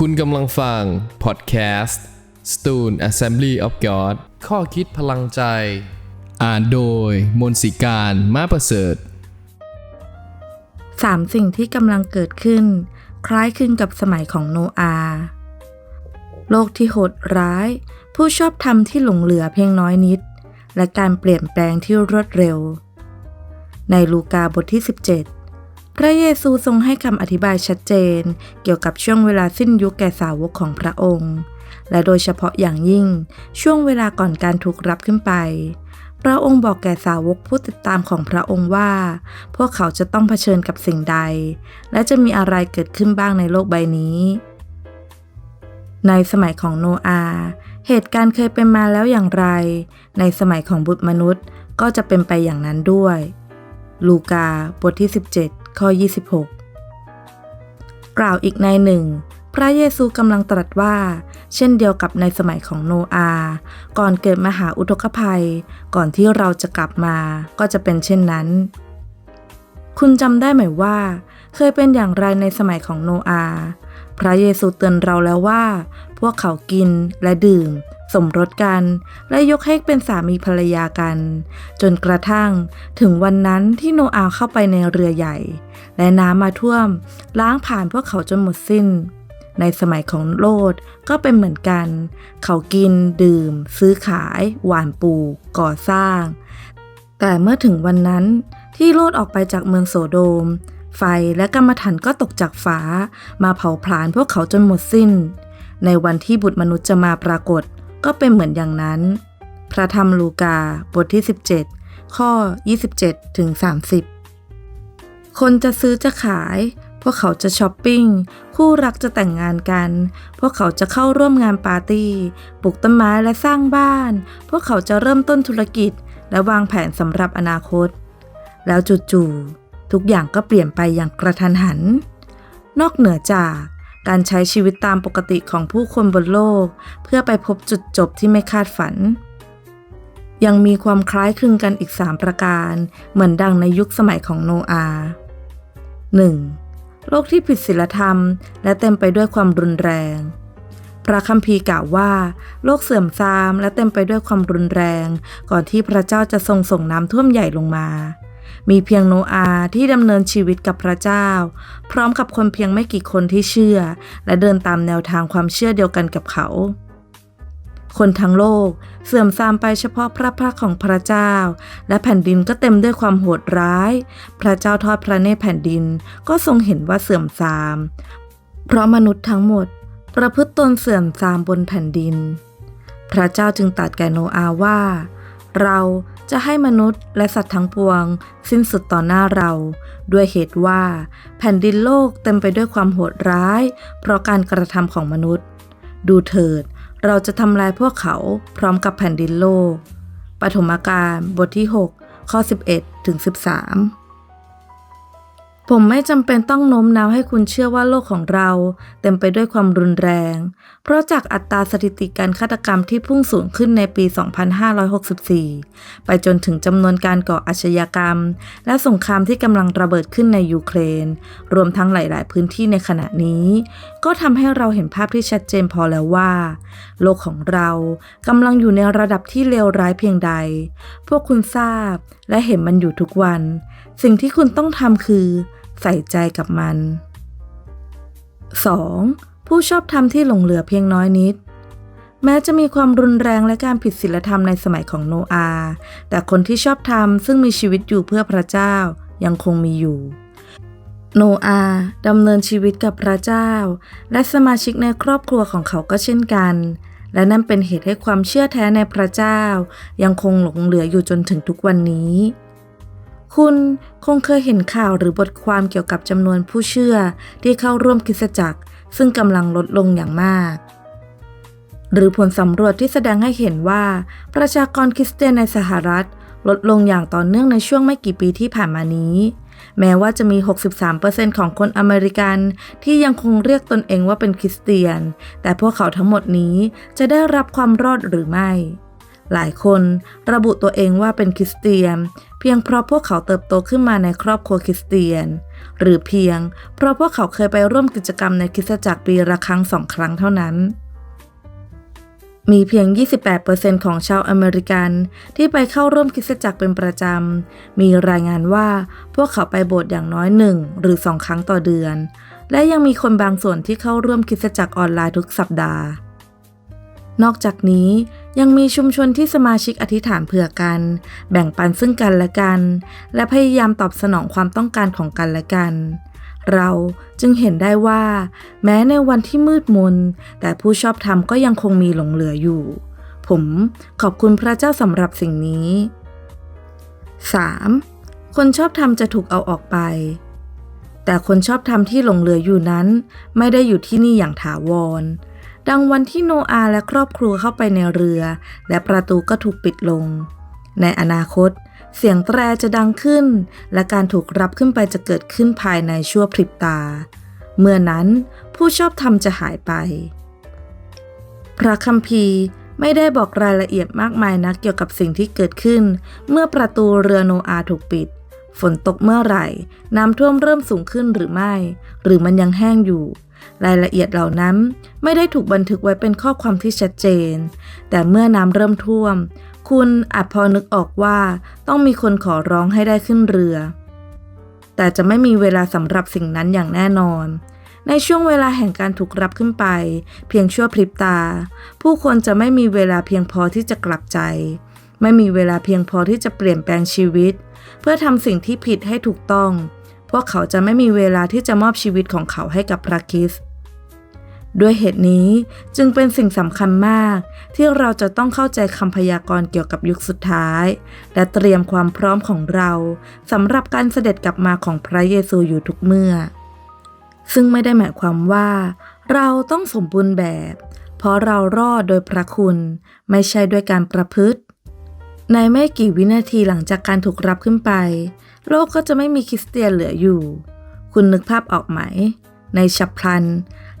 คุณกำลังฟังพอดแคสต์ Stone Assembly of God ข้อคิดพลังใจ อ่านโดยมนสิการมาประเสริฐสามสิ่งที่กำลังเกิดขึ้น คล้ายคลึงกับสมัยของโนอาห์โลกที่โหดร้าย ผู้ชอบธรรมที่หลงเหลือเพียงน้อยนิด และการเปลี่ยนแปลงที่รวดเร็ว ในลูกาบทที่ 17 พระเยซูทรงให้คำอธิบายชัดเจน เกี่ยวกับช่วงเวลาสิ้นยุคแก่สาวกของพระองค์ และโดยเฉพาะอย่างยิ่งช่วงเวลาก่อนการถูกรับขึ้นไป พระองค์บอกแก่สาวกผู้ติดตามของพระองค์ว่า พวกเขาจะต้องเผชิญกับสิ่งใด และจะมีอะไรเกิดขึ้นบ้างในโลกใบนี้ ในสมัยของโนอาห์เหตุการณ์เคยเป็นมาแล้วอย่างไร ในสมัยของบุตรมนุษย์ก็จะเป็นไปอย่างนั้นด้วย ลูกาบทที่ 17 ข้อ 26 กล่าวอีกในหนึ่ง พระเยซูกำลังตรัสว่า เช่นเดียวกับในสมัยของโนอาห์ก่อนเกิดมหาอุทกภัย ก่อนที่เราจะกลับมาก็จะเป็นเช่นนั้น คุณจำได้ไหมว่า เคยเป็นอย่างไรในสมัยของโนอาห์พระเยซูเตือนเราแล้วว่า พวกเขากินและดื่ม สมรสกัน และยกให้เป็นสามีภรรยากัน จนกระทั่งถึงวันนั้นที่โนอาห์เข้าไปในเรือใหญ่ และน้ำมาท่วม ล้างผ่านพวกเขาจนหมดสิ้น ในสมัยของโลดก็เป็นเหมือนกัน เขากิน ดื่ม ซื้อขาย หว่านปลูก ก่อสร้าง แต่เมื่อถึงวันนั้นที่โลดออกไปจากเมืองโสโดม ไฟและกรรมฐานก็ตกจากฟ้า มาเผาผลาญพวกเขาจนหมดสิ้น ในวันที่บุตรมนุษย์จะมาปรากฏ ก็เป็นเหมือนอย่างนั้น พระธรรมลูกาบทที่ 17 ข้อ 27 ถึง 30 คนจะซื้อจะขาย พวกเขาจะช้อปปิ้ง คู่รักจะแต่งงานกัน พวกเขาจะเข้าร่วมงานปาร์ตี้ ปลูกต้นไม้และสร้างบ้าน พวกเขาจะเริ่มต้นธุรกิจ และวางแผนสำหรับอนาคต แล้วจู่ๆทุกอย่างก็เปลี่ยนไปอย่างกระทันหัน นอกเหนือจาก การใช้ชีวิตตามปกติของผู้คนบนโลก เพื่อไปพบจุดจบที่ไม่คาดฝัน ยังมีความคล้ายคลึงกันอีก 3 ประการ เหมือนดังในยุคสมัยของโนอาห์ 1. โลกที่ผิดศีลธรรม และเต็มไปด้วยความรุนแรง พระคัมภีร์กล่าวว่า โลกเสื่อมทรามและเต็มไปด้วยความรุนแรง ก่อนที่พระเจ้าจะทรงส่งน้ำท่วมใหญ่ลงมา มีเพียงโนอาห์ที่ดำเนินชีวิตกับพระเจ้า พร้อมกับคนเพียงไม่กี่คนที่เชื่อ และเดินตามแนวทางความเชื่อเดียวกันกับเขา คนทั้งโลกเสื่อมทรามไปเฉพาะพระพักของพระเจ้า และแผ่นดินก็เต็มด้วยความโหดร้าย พระเจ้าทอดพระเนตรแผ่นดินก็ทรงเห็นว่าเสื่อมทราม เพราะมนุษย์ทั้งหมด ประพฤติตนเสื่อมทรามบนแผ่นดิน พระเจ้าจึงตรัสแก่โนอาว่า เรา จะให้มนุษย์และสัตว์ทั้งปวง สิ้นสุดต่อหน้าเรา ด้วยเหตุว่า แผ่นดินโลกเต็มไปด้วยความโหดร้าย เพราะการกระทำของมนุษย์ ดูเถิด เราจะทำลายพวกเขาพร้อมกับแผ่นดินโลก ปฐมกาลบทที่ 6 ข้อ 11ถึง13 ผมไม่จำเป็นต้องโน้มน้าวให้คุณเชื่อว่าโลกของเรา เต็มไปด้วยความรุนแรง เพราะจากอัตราสถิติการฆาตกรรมที่พุ่งสูงขึ้นในปี 2564 ไปจนถึงจำนวนการก่ออาชญากรรม และสงครามที่กำลังระเบิดขึ้นในยูเครน รวมทั้งหลาย ๆ พื้นที่ในขณะนี้ ก็ทำให้เราเห็นภาพที่ชัดเจนพอแล้วว่า โลกของเรากำลังอยู่ในระดับที่เลวร้ายเพียงใด พวกคุณทราบและเห็นมันอยู่ทุกวัน สิ่งที่คุณต้องทำคือ ใส่ใจกับมัน 2. ผู้ชอบธรรมที่หลงเหลือเพียงน้อยนิด แม้จะมีความรุนแรงและการผิดศีลธรรมในสมัยของโนอาห์แต่คนที่ชอบธรรมซึ่งมีชีวิตอยู่เพื่อพระเจ้ายังคงมีอยู่ โนอาห์ดำเนินชีวิตกับพระเจ้า และสมาชิกในครอบครัวของเขาก็เช่นกัน และนั่นเป็นเหตุให้ความเชื่อแท้ในพระเจ้า ยังคงหลงเหลืออยู่จนถึงทุกวันนี้ คุณคงเคยเห็นข่าวหรือบทความเกี่ยวกับจำนวนผู้เชื่อที่เข้าร่วมคริสตจักร ซึ่งกำลังลดลงอย่างมาก หรือผลสำรวจที่แสดงให้เห็นว่า ประชากรคริสเตียนในสหรัฐ ลดลงอย่างต่อเนื่องในช่วงไม่กี่ปีที่ผ่านมานี้ แม้ว่าจะมี 63%ของคนอเมริกัน ที่ยังคงเรียกตนเองว่าเป็นคริสเตียน แต่พวกเขาทั้งหมดนี้จะได้รับความรอดหรือไม่ หลายคนระบุตัวเองว่าเป็นคริสเตียน เพียงเพราะพวกเขาเติบโตขึ้นมาในครอบครัวคริสเตียน หรือเพียงเพราะพวกเขาเคยไปร่วมกิจกรรมในคริสตจักรปีละครั้งสองครั้งเท่านั้น มีเพียง 28%ของชาวอเมริกัน ที่ไปเข้าร่วมคริสตจักรเป็นประจำ มีรายงานว่าพวกเขาไปโบสถ์อย่างน้อยหนึ่งหรือสองครั้งต่อเดือน และยังมีคนบางส่วนที่เข้าร่วมคริสตจักรออนไลน์ทุกสัปดาห์นอกจากนี้ ยังมีชุมชนที่สมาชิกอธิษฐานเผื่อกัน แบ่งปันซึ่งกันและกัน และพยายามตอบสนองความต้องการของกันและกัน เราจึงเห็นได้ว่า แม้ในวันที่มืดมน แต่ผู้ชอบธรรมก็ยังคงมีหลงเหลืออยู่ ผมขอบคุณพระเจ้าสำหรับสิ่งนี้ 3. คนชอบธรรมจะถูกเอาออกไป แต่คนชอบธรรมที่หลงเหลืออยู่นั้น ไม่ได้อยู่ที่นี่อย่างถาวร ดังวันที่โนอาห์และครอบครัวเข้าไปในเรือ และประตูก็ถูกปิดลง ในอนาคต เสียงแตรจะดังขึ้น และการถูกรับขึ้นไปจะเกิดขึ้นภายในชั่วพริบตา เมื่อนั้นผู้ชอบธรรมจะหายไป พระคัมภีร์ไม่ได้บอกรายละเอียดมากมายนักเกี่ยวกับสิ่งที่เกิดขึ้น เมื่อประตูเรือโนอาห์ถูกปิด ฝนตกเมื่อไหร่ น้ำท่วมเริ่มสูงขึ้นหรือไม่ หรือมันยังแห้งอยู่ รายละเอียดเหล่านั้นไม่ได้ถูกบันทึกไว้เป็นข้อความที่ชัดเจน แต่เมื่อน้ำเริ่มท่วม คุณอาจพอนึกออกว่าต้องมีคนขอร้องให้ได้ขึ้นเรือ แต่จะไม่มีเวลาสำหรับสิ่งนั้นอย่างแน่นอน ในช่วงเวลาแห่งการถูกรับขึ้นไป เพียงชั่วพริบตา ผู้คนจะไม่มีเวลาเพียงพอที่จะกลับใจ ไม่มีเวลาเพียงพอที่จะเปลี่ยนแปลงชีวิต เพื่อทำสิ่งที่ผิดให้ถูกต้อง วกเขาจะไม่มีเวลาที่จะมอบชีวิตของเขาให้กับพระคิสด้วยเหตุนี้จึงเป็นสิ่งสำคัญมาก ที่เราจะต้องเข้าใจคำพยากรณ์เกี่ยวกับยุคสุดท้าย และเตรียมความพร้อมของเราสำหรับการเสด็จกลับมาของพระเยซูอยู่ทุกเมื่อ ซึ่งไม่ได้หมายความว่า เราต้องสมบูรณ์แบบ เพราะเรารอดโดยพระคุณ ไม่ใช่ด้วยการประพฤติ ในไม่กี่วินาทีหลังจากการถูกรับขึ้นไป โลกก็จะไม่มีคริสเตียนเหลืออยู่ คุณนึกภาพออกไหม ในฉับพลัน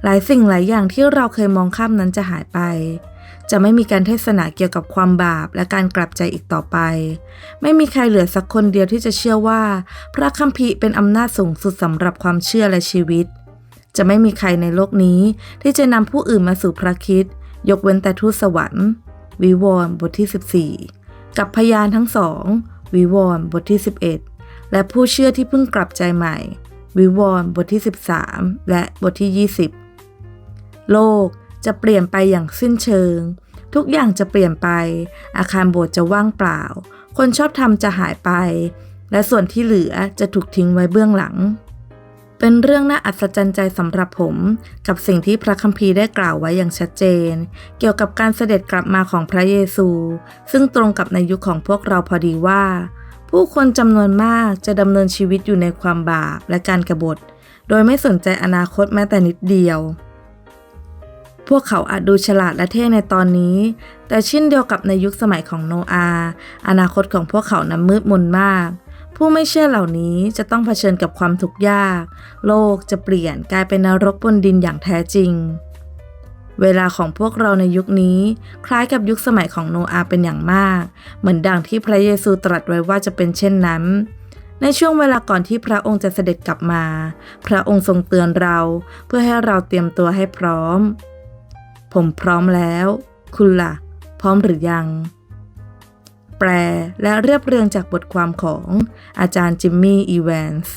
หลายสิ่งหลายอย่างที่เราเคยมองข้ามนั้นจะหายไป จะไม่มีการเทศนาเกี่ยวกับความบาปและการกลับใจอีกต่อไป ไม่มีใครเหลือสักคนเดียวที่จะเชื่อว่า พระคัมภีร์เป็นอำนาจสูงสุดสำหรับความเชื่อและชีวิต จะไม่มีใครในโลกนี้ที่จะนำผู้อื่นมาสู่พระคิดยกเว้นแต่ทูตสวรรค์ วิวรณ์บทที่ 14 กับพยานทั้งสองวิวรณ์บทที่ 11 และผู้เชื่อที่เพิ่งกลับใจใหม่ วิวรณ์บทที่ 13 และบทที่ 20 โลกจะเปลี่ยนไปอย่างสิ้นเชิง ทุกอย่างจะเปลี่ยนไป อาคารโบสถ์จะว่างเปล่า คนชอบธรรมจะหายไป และส่วนที่เหลือจะถูกทิ้งไว้เบื้องหลัง เป็นเรื่องน่าอัศจรรย์ใจสำหรับผม กับสิ่งที่พระคัมภีร์ได้กล่าวไว้อย่างชัดเจน เกี่ยวกับการเสด็จกลับมาของพระเยซู ซึ่งตรงกับในยุคของพวกเราพอดีว่า ผู้คนจำนวนมากจะดำเนินชีวิตอยู่ในความบาปและการกบฏ โดยไม่สนใจอนาคตแม้แต่นิดเดียวพวกเขาอาจดูฉลาดและเท่ในตอนนี้ แต่เช่นเดียวกับในยุคสมัยของโนอา อนาคตของพวกเขานั้นมืดมนมาก ผู้ไม่เชื่อเหล่านี้จะต้องเผชิญกับความทุกข์ยาก โลกจะเปลี่ยนกลายเป็นนรกบนดินอย่างแท้จริง เวลาของพวกเราในยุคนี้คล้ายกับยุคสมัยของโนอาเป็นอย่างมาก เหมือนดังที่พระเยซูตรัสไว้ว่าจะเป็นเช่นนั้น ในช่วงเวลาก่อนที่พระองค์จะเสด็จกลับมา พระองค์ทรงเตือนเราเพื่อให้เราเตรียมตัวให้พร้อม ผมพร้อมแล้ว คุณล่ะ พร้อมหรือยัง แปลและเรียบเรียงจากบทความของอาจารย์จิมมี่ อีแวนส์